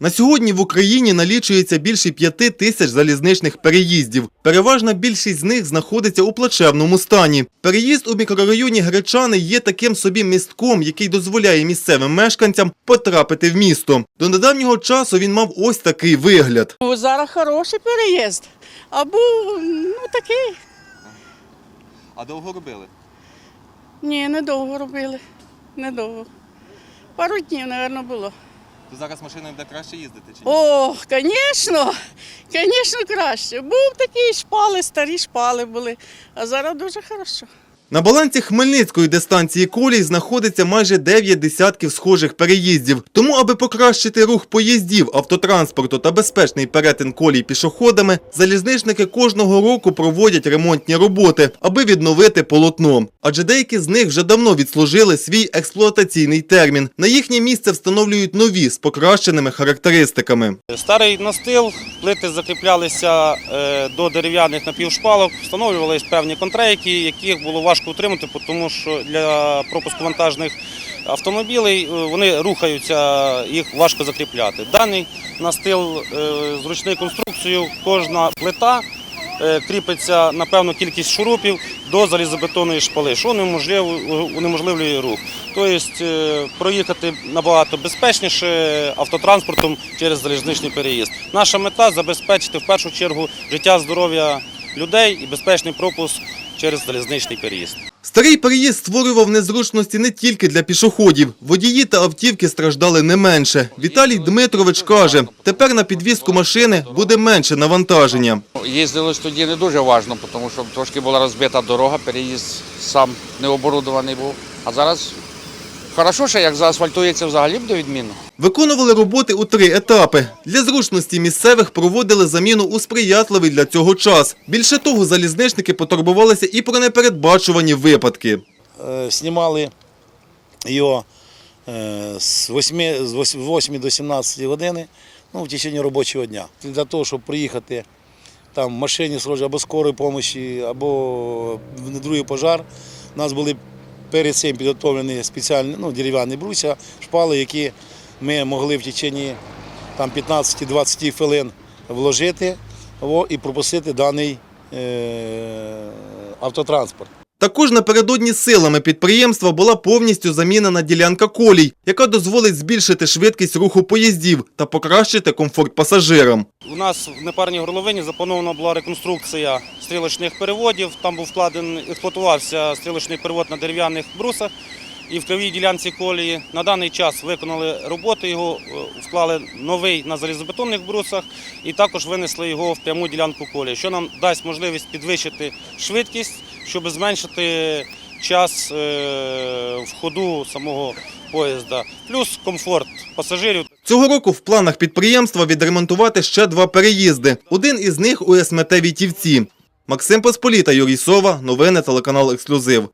На сьогодні в Україні налічується більше п'яти тисяч залізничних переїздів. Переважна більшість з них знаходиться у плачевному стані. Переїзд у мікрорайоні Гречани є таким собі містком, який дозволяє місцевим мешканцям потрапити в місто. До недавнього часу він мав ось такий вигляд. Ну, зараз хороший переїзд. А був ну такий. А довго робили? Ні, недовго робили. Недовго. Пару днів, мабуть, було. То зараз машиною буде краще їздити чи О, звісно, звісно, краще. Був такий шпали, старі шпали були, а зараз дуже хорошо. На балансі Хмельницької дистанції колій знаходиться майже 9 десятків схожих переїздів. Тому, аби покращити рух поїздів, автотранспорту та безпечний перетин колій пішоходами, залізничники кожного року проводять ремонтні роботи, аби відновити полотно. Адже деякі з них вже давно відслужили свій експлуатаційний термін. На їхнє місце встановлюють нові з покращеними характеристиками. Старий настил, плити закріплялися е, до дерев'яних напівшпалок, встановлювалися певні контрейки, яких було важко утримати, тому що для пропуску вантажних автомобілей е, вони рухаються, їх важко закріпляти. Даний настил е, зручною конструкцією, кожна плита е, кріпиться на певну кількість шурупів до залізобетонної шпали, що унеможливлює, рух. Тобто проїхати набагато безпечніше автотранспортом через залізничний переїзд. Наша мета забезпечити в першу чергу життя, здоров'я людей і безпечний пропуск через залізничний переїзд. Старий переїзд створював незручності не тільки для пішоходів. Водії та автівки страждали не менше. Віталій Дмитрович каже, тепер на підвізку машини буде менше навантаження. Їздилось тоді не дуже важно, тому що трошки була розбита дорога, переїзд сам не оборудований був. А зараз хорошо, що як заасфальтується взагалі буде відмінно. Виконували роботи у три етапи. Для зручності місцевих проводили заміну у сприятливий для цього час. Більше того, залізничники потурбувалися і про непередбачувані випадки. Е, Знімали його е, з 8, з 8 до 17 години ну, в течение робочого дня. Для того, щоб приїхати там в машині служби або скорої допомоги, або в другий пожар, у нас були перед цим підготовлені спеціальні ну, дерев'яні бруся, шпали, які ми могли в течение 15-20 хвилин вложити о, і пропустити даний е, автотранспорт. Також напередодні силами підприємства була повністю замінена ділянка колій, яка дозволить збільшити швидкість руху поїздів та покращити комфорт пасажирам. У нас в непарній горловині запланована була реконструкція стрілочних переводів. Там був вкладений, експлуатувався стрілочний перевод на дерев'яних брусах і в кривій ділянці колії. На даний час виконали роботи, його е, вклали новий на залізобетонних брусах і також винесли його в пряму ділянку колії, що нам дасть можливість підвищити швидкість, щоб зменшити час е, в ходу самого поїзда, плюс комфорт пасажирів. Цього року в планах підприємства відремонтувати ще два переїзди. Один із них у СМТ Вітівці. Максим Посполіта, Юрій Сова, новини телеканал Ексклюзив.